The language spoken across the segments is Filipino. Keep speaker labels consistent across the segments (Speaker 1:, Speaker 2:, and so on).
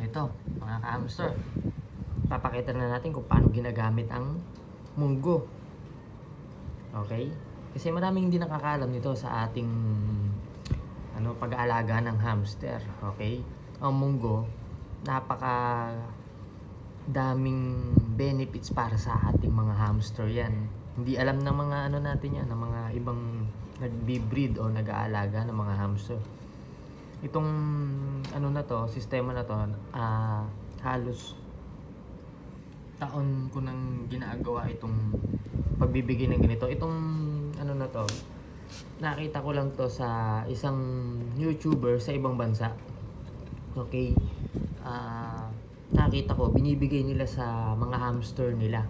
Speaker 1: So ito, mga ka-hamster. Papakita na natin kung paano ginagamit ang munggo. Okay? Kasi maraming hindi nakakaalam nito sa ating ano pag-aalaga ng hamster. Okay? Ang munggo, napaka daming benefits para sa ating mga hamster yan. Hindi alam ng mga ano natin yan, ng mga ibang nagbi-breed o nag-aalaga ng mga hamster. Itong ano na to, sistema na to, ah, halos taon ko nang ginagawa itong pagbibigay ng ganito. Itong ano na to, nakita ko lang to sa isang YouTuber sa ibang bansa. Okay. Ah, nakita ko, binibigay nila sa mga hamster nila.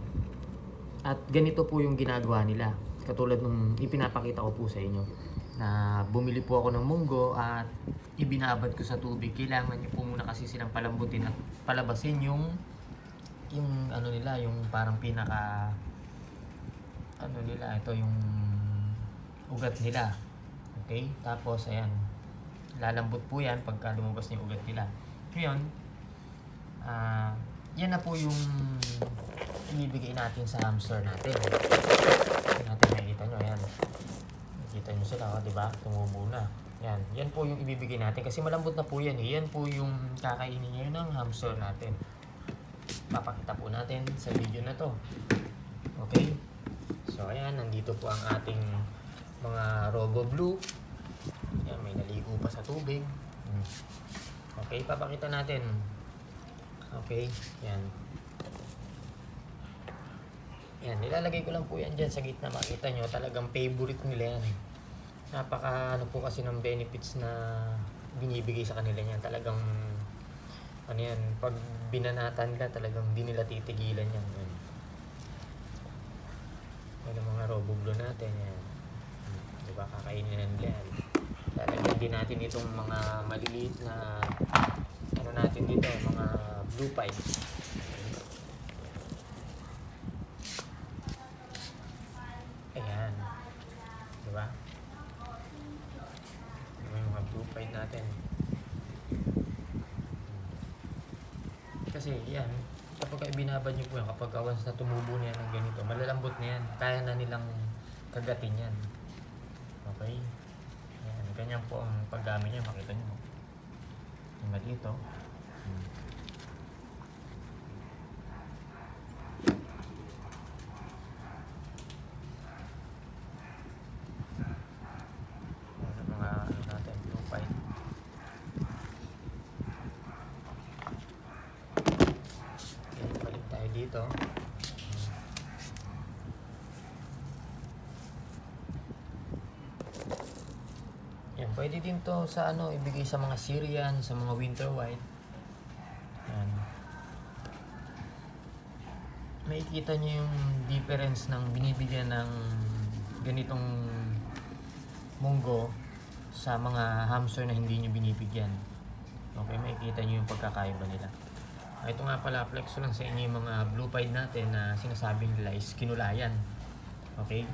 Speaker 1: At ganito po yung ginagawa nila. Katulad nung ipinapakita ko po sa inyo. Na bumili po ako ng munggo at ibinabad ko sa tubig. Kailangan nyo po muna kasi silang palambutin at palabasin yung yung ano nila, yung parang pinaka ano nila, ito yung ugat nila. Okay? Tapos, ayan. Lalambot po yan pagka lumabas na yung ugat nila. Ngayon, ah, yan na po yung ibibigay natin sa hamster natin. Natin makikita nyo, ayan. Nakikita nyo sila, oh, di ba? Tumubo na. Yan. Yan po yung ibibigay natin. Kasi malambot na po yan eh. Yan po yung kakainin nyo ng hamster natin. Papakita po natin sa video na to. Okay? So, ayan. Nandito po ang ating mga Robo Blue. Yan, may naligo pa sa tubig. Hmm. Okay, papakita natin. Okay, yan. Yan, nilalagay ko lang po yan dyan sa gitna. Makita nyo, talagang favorite nila yan. Napaka ano po kasi ng benefits na binibigay sa kanila yan. Talagang ano yan, pag binanatan nila talagang di nila titigilan yan. Yan, yan ang mga roboblo natin. Yan. Hmm, Di ba, kakainin na nila yan. Lalagyan din natin itong mga maliliit na ano natin dito, mga blue pipes. Ayan. Di ba? Ano yung mga blue pipe natin. Kasi yan, kapag binabad niyo po yan, kapag once na tumubo na yan ng ganito, malalambot na yan. Kaya na nilang kagatin yan. Okay? Ayan, ganyan po ang paggamit niya, makita niyo. Yung dito. Hmm. Ayan, ang mga ano natin, blue pipe. Okay, balik tayo dito. Yan, pwede din to sa ano, ibigay sa mga Syrian, sa mga winter white. Yan. Makikita niyo yung difference ng binibigyan ng ganitong munggo sa mga hamster na hindi niyo binibigyan. Okay, makikita niyo yung pagkakaiba nila. Ito nga pala, flex lang sa inyo yung mga blue pied natin na sinasabi nila is kinulayan. Okay?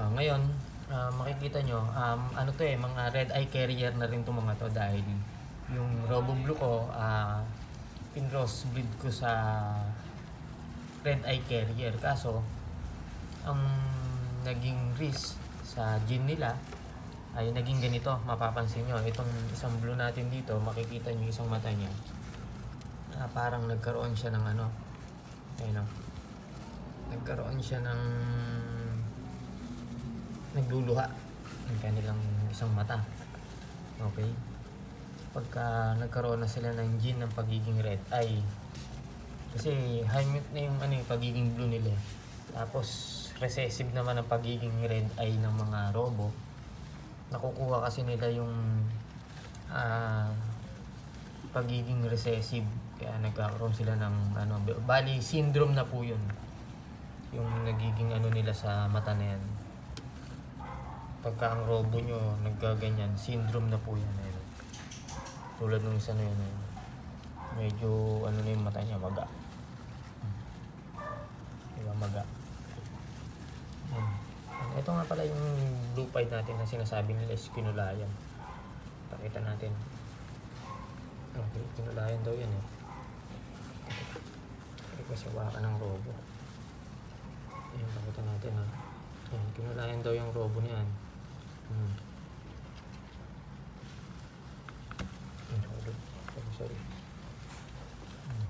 Speaker 1: Ah, ngayon, ah, makikita nyo, um, ano to eh, mga red eye carrier na rin itong mga to dahil yung Robo Blue ko, ah, pinross breed ko sa red eye carrier. Kaso, ang naging risk sa gene nila ay naging ganito, mapapansin nyo. Itong isang blue natin dito, makikita nyo isang mata niya. Ah, parang nagkaroon siya ng ano, ayun o. Nagkaroon siya ng nagluluha ang kanilang isang mata. Okay? Pagka nagkaroon na sila ng gene ng pagiging red eye, kasi high mute na yung ano, pagiging blue nila. eh. Tapos recessive naman ang pagiging red eye ng mga robo. Nakukuha kasi nila yung ah, pagiging recessive. Kaya nagkakaroon sila ng ano, bali syndrome na po yun. Yung nagiging ano nila sa mata na yan pagka ang robo nyo naggaganyan, syndrome na po yan. Ayun. Tulad nung isa na yun. ayun. Medyo ano na yung mata niya, maga. Diba, maga. Ayun. Ito nga pala yung blue natin na sinasabi nila is kinulayan. Pakita natin.
Speaker 2: Okay, kinulayan daw yan eh. Kasi waka ng robo. Ayan, pakita natin ha. Ayan, kinulayan daw yung robo niyan. Hmm. Ayan, sorry. Sorry, sorry. Hmm.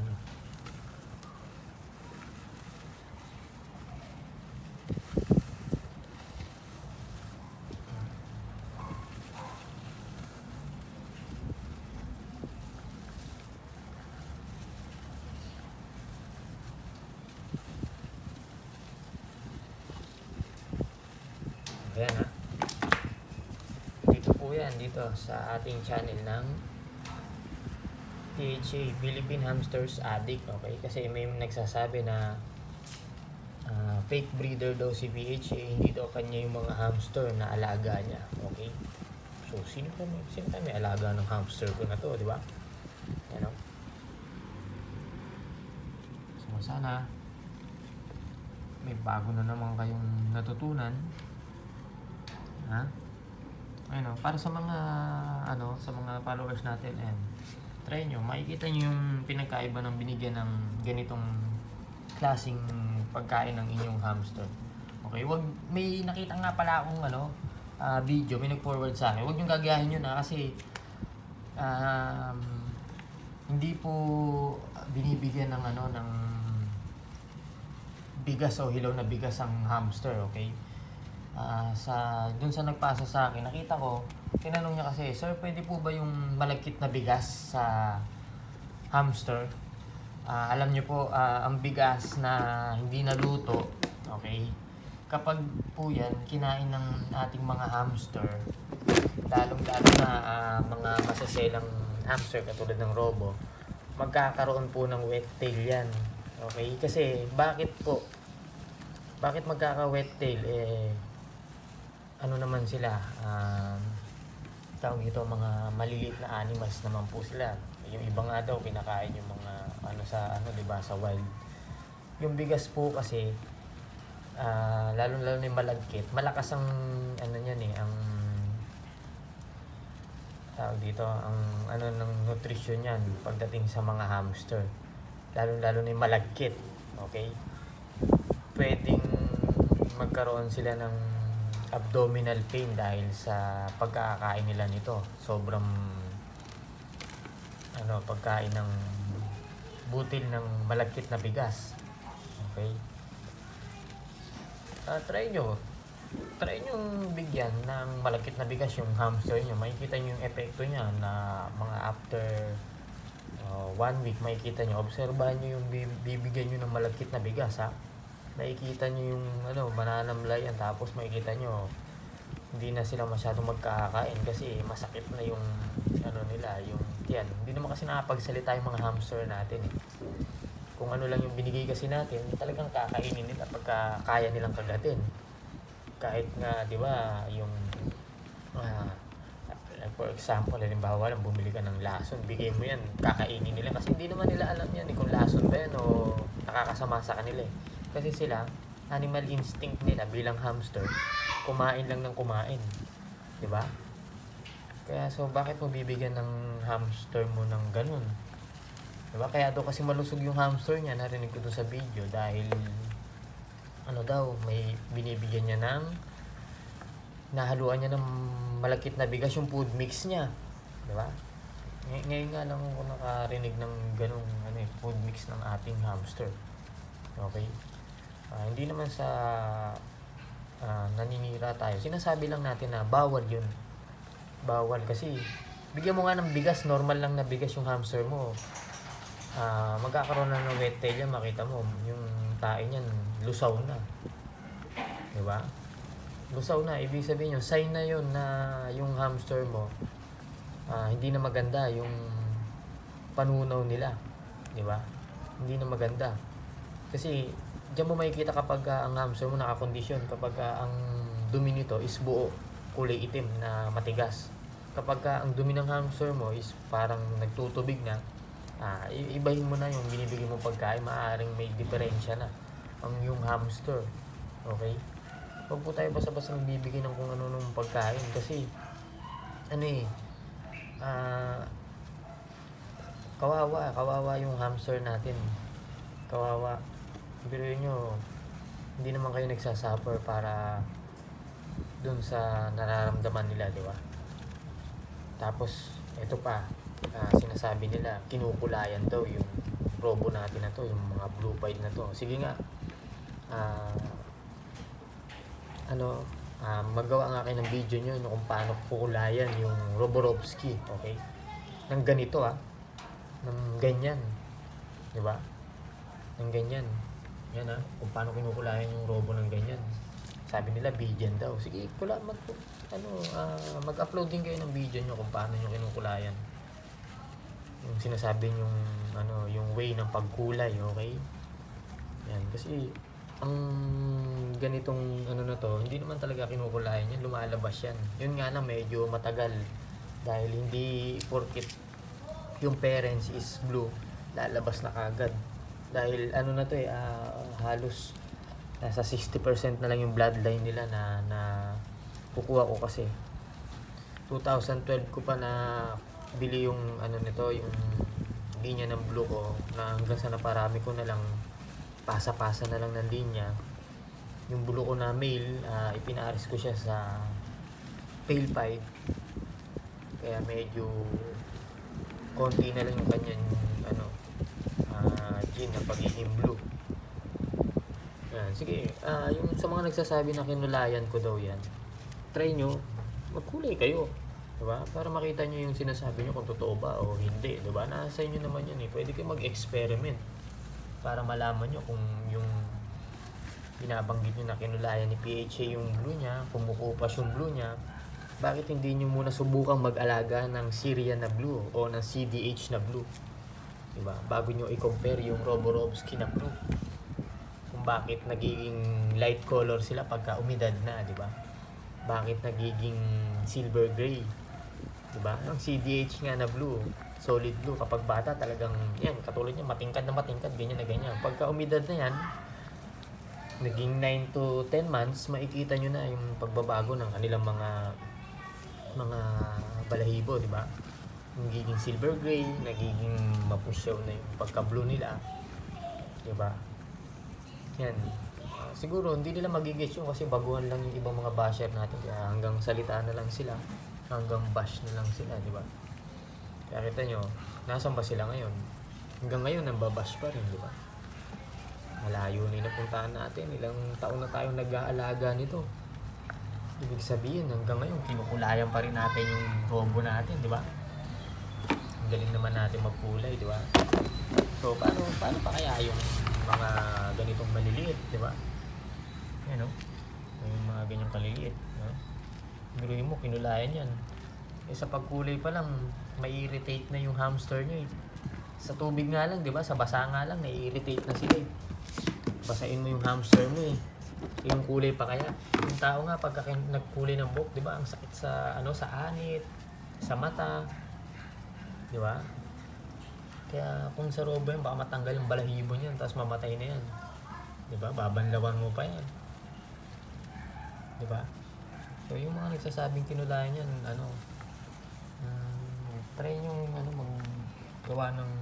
Speaker 2: Ayan. Ayan ha. Dito po yan, dito sa ating channel ng PHA, Philippine Hamsters Addict. Okay? Kasi may nagsasabi na ah, fake breeder daw si PHA, hindi daw kanya yung mga hamster na alaga niya. Okay? So, sino pa may, sino pa may alaga ng hamster ko na to, di ba? Yan o. So, sana may bago na naman kayong natutunan Ha? Ayun o, para sa mga ano, sa mga followers natin and try nyo, makikita nyo yung pinagkaiba ng binigyan ng ganitong klasing pagkain ng inyong hamster. Okay, wag may nakita nga pala akong ano, ah, video, may nag-forward sa akin. Huwag nyo gagayahin yun na kasi um, hindi po binibigyan ng ano ng bigas o hilaw na bigas ang hamster, okay? Ah, sa dun sa nagpasa sa akin, nakita ko, tinanong niya kasi, Sir, pwede po ba yung malagkit na bigas sa hamster? Ah, alam niyo po, ah, ang bigas na hindi naluto, okay? Kapag po yan, kinain ng ating mga hamster, lalong-lalo na ah, mga masaselang hamster katulad ng robo, magkakaroon po ng wet tail yan. Okay? Kasi, bakit po? Bakit magkaka-wet tail? Eh, ano naman sila, um, tawag ito, mga maliliit na animals naman po sila. Yung iba nga daw, kinakain yung mga, ano sa, ano, di ba, sa wild. Yung bigas po kasi, ah lalo-lalo na yung malagkit, malakas ang, ano niyan eh, ang, tawag dito, ang, ano, ng nutrition niyan pagdating sa mga hamster. Lalo-lalo na yung malagkit, okay? Pwedeng magkaroon sila ng abdominal pain dahil sa pagkakain nila nito. Sobrang ano, pagkain ng butil ng malagkit na bigas. Okay? Ah, try nyo. Try nyo bigyan ng malagkit na bigas yung hamster nyo. Makikita nyo yung epekto niya na mga after uh, one week, makikita nyo. Obserbahan nyo yung bi- bibigyan nyo ng malagkit na bigas, ha? Makikita nyo yung ano, mananamlayan tapos makikita nyo hindi na sila masyadong magkakain kasi masakit na yung ano nila, yung tiyan. Hindi naman kasi nakapagsalita yung mga hamster natin eh. Kung ano lang yung binigay kasi natin, talagang kakainin nila pagka kaya nilang kagatin. Kahit nga, di ba, yung like for example, halimbawa lang bumili ka ng lason, bigay mo yan, kakainin nila kasi hindi naman nila alam yan eh, kung lason ba yan o nakakasama sa kanila eh. Kasi sila, animal instinct nila bilang hamster, kumain lang ng kumain. Di ba? Kaya so, bakit mo bibigyan ng hamster mo ng ganun? Di ba? Kaya daw kasi malusog yung hamster niya, narinig ko doon sa video, dahil ano daw, may binibigyan niya ng nahaluan niya ng malakit na bigas yung food mix niya. Di ba? Ngay- ngayon nga lang ako nakarinig ng ganung ano, eh, food mix ng ating hamster. Okay? Ah, hindi naman sa ah, naninira tayo. Sinasabi lang natin na bawal yun. Bawal kasi bigyan mo nga ng bigas, normal lang na bigas yung hamster mo. Ah, magkakaroon na ng wet tail yan, makita mo, yung tae niyan, lusaw na. Di ba? Lusaw na, ibig sabihin yun, sign na yun na yung hamster mo, ah, hindi na maganda yung panunaw nila. Di ba? Hindi na maganda. Kasi, diyan mo makikita kapag ah, ang hamster mo nakakondisyon, kapag ah, ang dumi nito is buo, kulay itim na matigas. Kapag ah, ang dumi ng hamster mo is parang nagtutubig na, ah, i- ibahin mo na yung binibigay mo pagkain, maaaring may diferensya na ang yung hamster. Okay? Huwag po tayo basta-basta nagbibigay ng kung ano nung pagkain kasi ano eh, ah, kawawa, kawawa yung hamster natin. Kawawa. Biruin nyo, hindi naman kayo nagsasuffer para dun sa nararamdaman nila, di ba? Tapos, ito pa, ah, sinasabi nila, kinukulayan daw yung robo natin na to, yung mga blue pied na to. Sige nga, ah, ano, ah, magawa nga kayo ng video nyo no, kung paano kukulayan yung Roborovsky, okay? Ng ganito ah, ng ganyan, di ba? Ng ganyan. Yan ah, kung paano kinukulayan yung robo ng ganyan. Sabi nila, bigyan daw. Sige, kula, mag, ano, ah, mag-upload din kayo ng video nyo kung paano nyo kinukulayan. Yung sinasabi yung, ano, yung way ng pagkulay, okay? Yan, kasi ang ganitong ano na to, hindi naman talaga kinukulayan yan, lumalabas yan. Yun nga lang medyo matagal dahil hindi porkit yung parents is blue, lalabas na kagad. Dahil ano na to eh, ah, halos nasa 60% na lang yung bloodline nila na na kukuha ko kasi. 2012 ko pa na bili yung ano nito yung linya ng blue ko na hanggang sa naparami ko na lang pasa-pasa na lang ng linya. Yung blue ko na male ah, ipinaaris ko siya sa pale pied kaya medyo konti na lang yung kanyang gene na pagiging blue. Yan sige. Ah yung sa mga nagsasabi na kinulayan ko daw yan try nyo magkulay kayo diba? Para makita nyo yung sinasabi nyo kung totoo ba o hindi diba? Nasa inyo naman yun eh. Pwede kayo mag-experiment para malaman nyo kung yung binabanggit nyo na kinulayan ni PHA yung blue niya, kumukupas yung blue niya, bakit hindi nyo muna subukang mag-alaga ng Syrian na blue o ng CDH na blue? Diba? Bago nyo i-compare yung Roborovsky na blue. Kung bakit nagiging light color sila pagka umidad na, di ba? Bakit nagiging silver gray? Di ba? Ang CDH nga na blue, solid blue, kapag bata talagang, yan, katulad niya, matingkad na matingkad, ganyan na ganyan. Pagka umidad na yan, naging 9 to 10 months, makikita nyo na yung pagbabago ng kanilang mga mga balahibo, di ba? Nagiging silver gray, nagiging mapusyaw na yung pagka-blue nila. Di ba? Yan. Ah, siguro hindi nila magigets yun kasi baguhan lang yung ibang mga basher natin. Kaya hanggang salita na lang sila. Hanggang bash na lang sila, di ba? Kaya kita nyo, nasan ba sila ngayon? Hanggang ngayon, nambabash pa rin, di ba? Malayo na napuntahan natin. Ilang taon na tayong nag-aalaga nito. Ibig sabihin, hanggang ngayon, kinukulayan pa rin natin yung robo natin, di ba? Galing naman natin magkulay, di ba? So, paano, paano pa kaya yung mga ganitong maliliit, di ba? Yan, no? Yung mga ganyang kaliliit, no? Biruin mo, kinulayan yan. Eh, sa pagkulay pa lang, mai-irritate na yung hamster nyo eh. Sa tubig nga lang, di ba? Sa basa nga lang, nai-irritate na sila eh. Basain mo yung hamster mo eh. Yung kulay pa kaya. Yung tao nga, pagka nagkulay ng buhok, di ba? Ang sakit sa, ano, sa anit, sa mata. Di ba? Kaya kung sa robo yan, baka matanggal yung balahibo niyan, tapos mamatay na yan. Di ba? Babanlawan mo pa yan. Di ba? So yung mga nagsasabing kinulayan yan, ano, um, try nyo ano, maggawa ng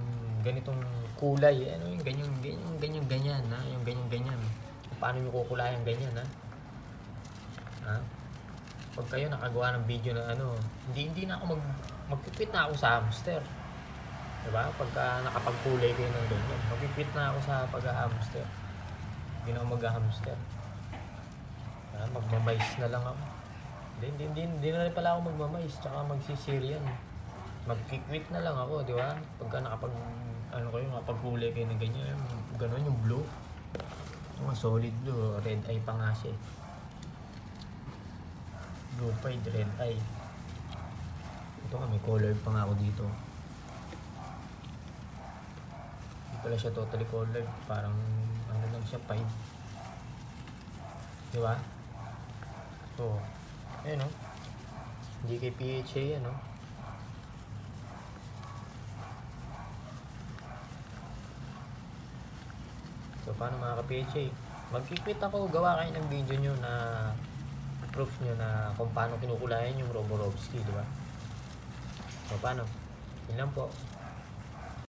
Speaker 2: ganitong kulay. Ano yung ganyan, ganyan, ganyan, ganyan, ha? Yung ganyan, ganyan. Paano nyo kukulayan ganyan, ha? Ha? Pag kayo nakagawa ng video na ano, hindi hindi na ako mag magpipit na ako sa hamster. Diba? Pagka nakapagkulay kayo ng ganyan, magpipit na ako sa pag-hamster. Hindi na ako mag-hamster. Ah, magmamais na lang ako. Hindi, hindi, hindi, hindi na rin pala ako magmamais, tsaka magsisirian. Magkikwit na lang ako, di ba? Pagka nakapag, ano kayo, nakapagkulay kayo ng ganyan, gano'n yung blue. Mga solid blue, red eye pa nga siya eh. Pied, red eye. Ito may color pa nga ako dito. Hindi pala siya totally colored. Parang, ano lang siya, pied. Di ba? So, ayun o. Hindi kay PHA yan o. So, paano mga ka-PHA? Mag-quit ako, gawa kayo ng video nyo na proof nyo na kung paano kinukulayan yung Roborovsky, di ba? So, paano? Yun lang po.